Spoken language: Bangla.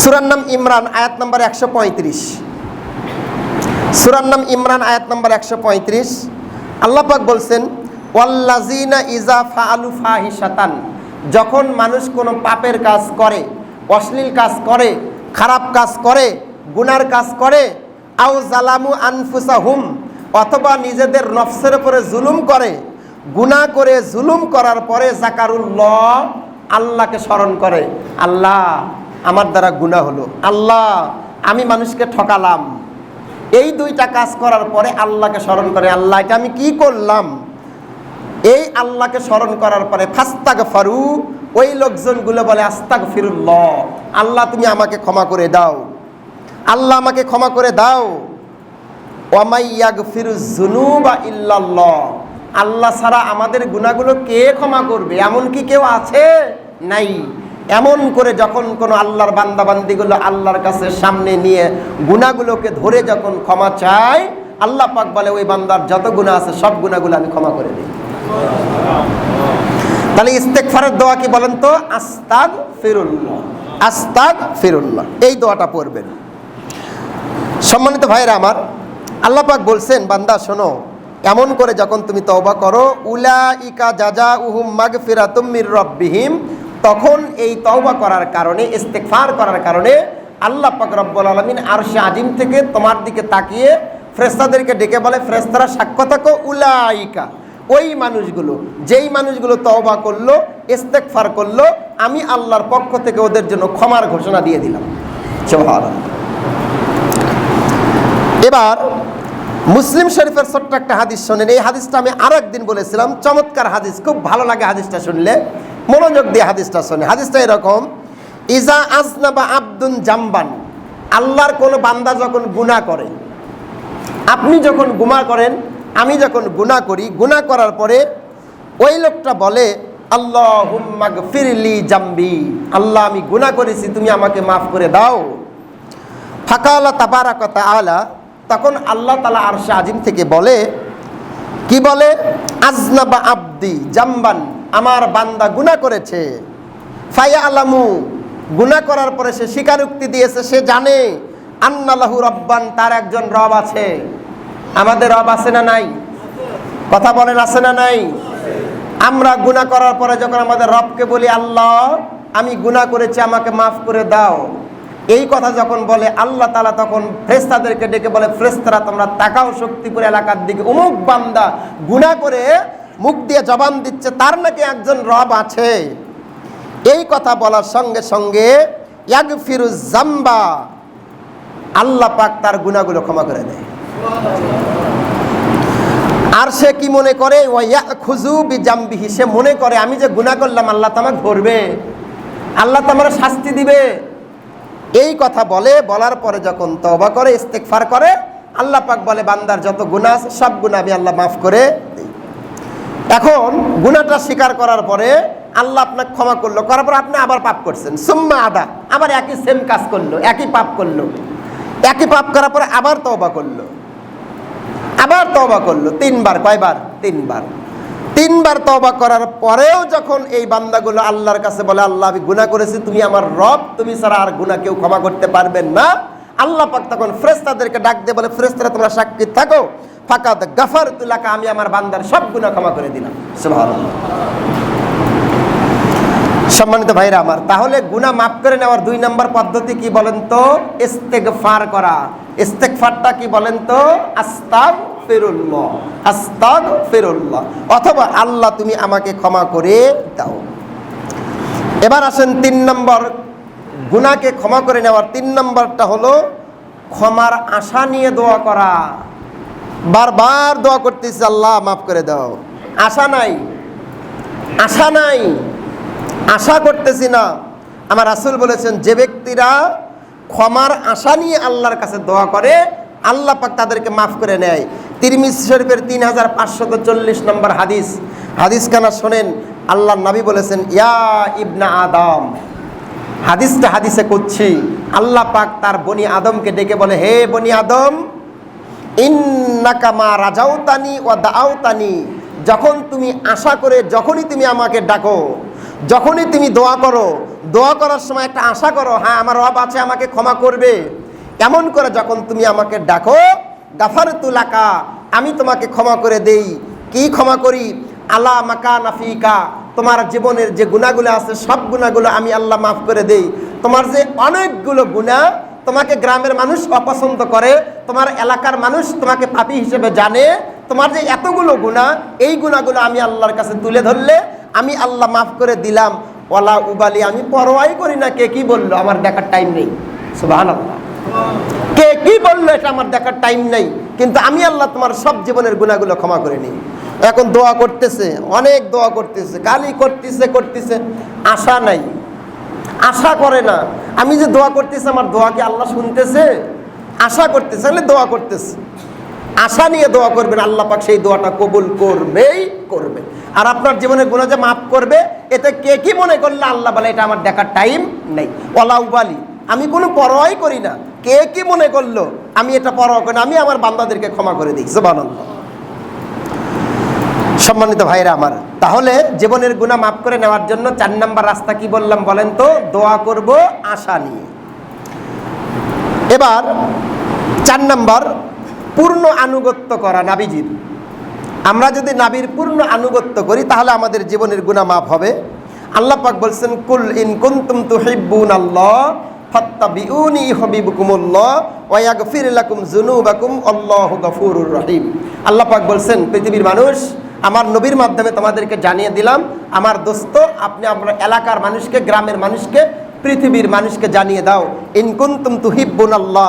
সুরার নাম ইমরান, আয়াত নম্বর একশো পঁয়ত্রিশ। সুরার নাম ইমরান, আয়াত নম্বর একশো পঁয়ত্রিশ। আল্লাহ পাক বলছেন ওয়াল্লাজিনা ইজা ফাআলু ফাহিশাতান। যখন মানুষ কোনো পাপের কাজ করে, অশ্লীল কাজ করে, খারাপ কাজ করে, গুনার কাজ করে, আও জালামু আনফুসা হুম অথবা নিজেদের নফসের উপরে জুলুম করে, গুনাহ করে জুলুম করার পরে জাকারুল্লাহ আল্লাহকে স্মরণ করে। আল্লাহ আমার দ্বারা গুনাহ হলো। আল্লাহ, আমি মানুষকে ঠকালাম। এই দুইটা কাজ করার পরে আল্লাহকে স্মরণ করে, আল্লাহ, এটা আমি কি করলাম? এই আল্লাহকে স্মরণ করার পরে ফাস্তাগ ফারু ওই লোকজনগুলো বলে আস্তাক ফিরুল্লাহ আল্লাহ, তুমি আমাকে ক্ষমা করে দাও। আল্লাহ আমাকে ক্ষমা করে দাও। ওয়ামাইয়াগ ফিরু জুনুবা ইল্লাল্লাহ, আল্লাহ ছাড়া আমাদের গুণাগুলো কে ক্ষমা করবে? এমন কি কেউ আছে? নাই। এমন করে যখন কোনো আল্লাহর বান্দাবান্দিগুলো আল্লাহর কাছে সামনে নিয়ে গুণাগুলোকে ধরে যখন ক্ষমা চায়, আল্লাহ পাক বলে, ওই বান্দার যত গুণা আছে, সব গুণাগুলো আমি ক্ষমা করে দিই। তাহলে ইস্তেকফারের দোয়া কি বলেন তো? আস্তাগ ফিরুল্লাহ আস্তাগ ফিরুল্লাহ এই দোয়াটা পড়বেন। সম্মানিত ভাইরা আমার, আল্লাহ পাক বলছেন, বান্দা, শোনো, এমন করে যখন তুমি তওবা করো উলা ইকা জাজা উহুম মাগ ফিরাতুম মির রব্বিহিম তখন এই তওবা করার কারণে ইস্তেকফার করার কারণে আল্লাহ পাক রব্বুল আলমিন আরশে আজিম থেকে তোমার দিকে তাকিয়ে ফ্রেস্তাদেরকে ডেকে বলে ফ্রেস্তারা সাক্ষ্য থাকো, উলাইকা। ওই মানুষগুলো, যেই মানুষগুলো তওবা করল ইস্তেকফার করল, আমি আল্লাহর পক্ষ থেকে ওদের জন্য ক্ষমার ঘোষণা দিয়ে দিলাম। এবার মুসলিম শরীফের ছোট্ট একটা হাদিস শোনেন। এই হাদিসটা আমি আরও একদিন বলেছিলাম। চমৎকার হাদিস, খুব ভালো লাগে হাদিসটা শুনলে। মনোযোগ দিয়ে হাদিসটা শোনে। হাদিসটা এরকম, ইজা আসনা বা আব্দুন জাম্বান আল্লাহর কোনো বান্দা যখন গুনাহ করে, আপনি যখন গুমা করেন, আমি যখন গুনাহ করি, গুনাহ করার পরে ওই লোকটা বলে আল্লাহ ফিরলি জাম্বি আল্লাহ, আমি গুনাহ করেছি, তুমি আমাকে মাফ করে দাও ফাঁকা আল্লাহ তাবারাকতা আলা তখন আল্লাহ তালা আরশা আজিম থেকে বলে, কি বলে? আজনাবা আব্দি জাম্বান আমার বান্দা গুনাহ করেছে। ফাইয়া আলামু গুনাহ করার পরে সে স্বীকারোক্তি দিয়েছে, সে জানে, আন্নালাহু রব্বান, তার একজন রব আছে। আমাদের রব আছে না নাই? কথা বলেন, আছে না নাই? আমরা গুনাহ করার পরে যখন আমাদের রবকে বলি, আল্লাহ, আমি গুনাহ করেছি, আমাকে মাফ করে দাও। এই কথা যখন বলে, আল্লাহ তালা তখন ফ্রেস্তাদেরকে ডেকে বলে ফ্রেস্তারা তোমরা তাকাও শক্তিপুর এলাকার দিকে। অমুক বান্দা গুনাহ করে মুখ দিয়ে জবান দিচ্ছে, তার নাকি একজন রব আছে। এই কথা বলার সঙ্গে সঙ্গে ইয়াগ ফিরুজ জাম্বা আল্লাহ পাক তার গুণাগুলো ক্ষমা করে দেয়। আর সে কি মনে করে? খুজু সে মনে করে, আমি যে গুনাহ করলাম, আল্লাহ তো আমাকে ধরবে, আল্লাহ তো আমার শাস্তি দিবে। এই কথা বলে, বলার পরে যখন তবা করে ইস্তেকফার করে, আল্লাহ পাক বলে, বান্দার যত গুণা আছে, সব গুণা আমি আল্লাহ মাফ করে এখন গুণাটা স্বীকার করার পরে আল্লাহ আপনাকে ক্ষমা করল, করার পর আপনি আবার পাপ করছেন। সুম্মা আদা, আবার একই সেম কাজ করল, একই পাপ করল। একই পাপ করার পরে আবার তওবা করল। আবার তওবা করল, তিনবার, কয়বার? তিনবার। তিনবার তওবা করার পরেও যখন এই বান্দাগুলো আল্লাহর কাছে বলে, আল্লাহ, আমি গুনাহ করেছি, তুমি আমার রব, তুমি ছাড়া আর গুনাহ কেউ ক্ষমা করতে পারবেন না। আল্লাহ পাক তখন ফ্রেস্তাদেরকে ডাক দিয়ে বলে ফ্রেস্তারা তোমরা সাক্ষী থাকো। ফাঁকা গাফার তুলাকা আমি আমার বান্দার সব গুনাহ ক্ষমা করে দিলাম। সম্মানিত ভাইরা আমার, তাহলে গুনাহ মাফ করে নেওয়ার দুই নম্বর পদ্ধতি কি বলেন তো? ইস্তেগফার করা। ইস্তেগফারটা কি বলেন তো? আস্তাগ ফিরুল্লাহ আস্তাগ ফিরুল্লাহ অথবা, আল্লাহ, তুমি আমাকে ক্ষমা করে দাও। এবার আসেন তিন নম্বর গুনাকে ক্ষমা করে নেওয়ার তিন নম্বরটা হলো ক্ষমার আশা নিয়ে দোয়া করা। বারবার দোয়া করতেছি, আল্লাহ মাফ করে দাও। আশা নাই। আশা নাই। আশা করতেছি না। আমার রাসুল বলেছেন, যে ব্যক্তিরা ক্ষমার আশা নিয়ে আল্লাহর কাছে দোয়া করে, আল্লাহ পাক তাদেরকে মাফ করে নেয়। তিরমিজ শরীফের তিন হাজার পাঁচশত চল্লিশ নম্বর হাদিস। হাদিস কানা শোনেন আল্লাহ নবী বলেছেন, ইয়া ইবনা আদম। হাদিসটা হাদিসে করছি। আল্লাহ পাক তার বনি আদমকে ডেকে বলে, হে বনি আদম, ইন্নাকা মা রাজাউতানি ও দাউতানি যখন তুমি আশা করে, যখনই তুমি আমাকে ডাকো, যখনই তুমি দোয়া করো, দোয়া করার সময় একটা আশা করো হ্যাঁ আমার রব আছে, আমাকে ক্ষমা করবে। এমন করে যখন তুমি আমাকে ডাকো গাফার তুলাকা আমি তোমাকে ক্ষমা করে দেই। কি ক্ষমা করি? আলা মাকা নাফিকা তোমার জীবনের যে গুণাগুলো আছে, সব গুণাগুলো আমি আল্লাহ মাফ করে দেই। তোমার যে অনেকগুলো গুণা তোমাকে গ্রামের মানুষ অপছন্দ করে, তোমার এলাকার মানুষ তোমাকে পাপি হিসেবে জানে, তোমার যে এতগুলো গুণা, এই গুণাগুলো আমি আল্লাহর কাছে তুলে ধরলে আমি আল্লাহ মাফ করে দিলাম। ওলা উবালি, আমি পরোয়াই করি না, কে কি বলল? আমার দেখার টাইম নেই। সুবাহ আল্লাহ কে কি বলল, এটা আমার দেখার টাইম নেই। কিন্তু আমি আল্লাহ তোমার সব জীবনের গুণাগুলো ক্ষমা করে নিই। এখন দোয়া করতেছে, অনেক দোয়া করতেছে গালি করতেছে করতেছে, আশা নাই। আশা করে না। আমি যে দোয়া করতেছি, আমার দোয়া কি আল্লাহ শুনতেছে? আশা করতেছে তাহলে দোয়া করতেছে। আশা নিয়ে দোয়া করবেন, আল্লাহ পাক সেই দোয়াটা কবুল করবেই করবে। আর আপনার জীবনের গুণা যে মাফ করবে, এতে কে কি মনে করলে আল্লাহ বলে, এটা আমার দেখার টাইম নেই ওলাউবালি আমি কোনো পরোয়াই করি না। কে কি মনে করল, আমি এটা পরোয়া করি না, আমি আমার বান্দাদেরকে ক্ষমা করে দিই জবানন্দ সম্মানিত ভাইরা আমার, তাহলে জীবনের গুণা মাফ করে নেওয়ার জন্য চার নাম্বার রাস্তা কি বললাম বলেন তো? দোয়া করব, আশা নিয়ে। এবার চার নাম্বার, পূর্ণ আনুগত্য করা নাবিজির। আমরা যদি নাবির পূর্ণ আনুগত্য করি, তাহলে আমাদের জীবনের গুণা মাফ হবে। আল্লাহ পাক বলছেন, কুল ইন কুনতুম তুহিব্বুন আল্লাহ, ফাত্তাবিউনি ইউহিব্বুকুমুল্লাহ, ওয়া ইয়াগফির লাকুম যুনুবাকুম, আল্লাহু গফুরুর রহিম। আল্লাহ পাক বলছেন, পৃথিবীর মানুষ আমার নবীর মাধ্যমে তোমাদেরকে জানিয়ে দিলাম, আমার দোস্ত, আপনি আপনার এলাকার মানুষকে, গ্রামের মানুষকে, পৃথিবীর মানুষকে জানিয়ে দাও। ইনকুন্তুম তুহিব্বুন আল্লাহ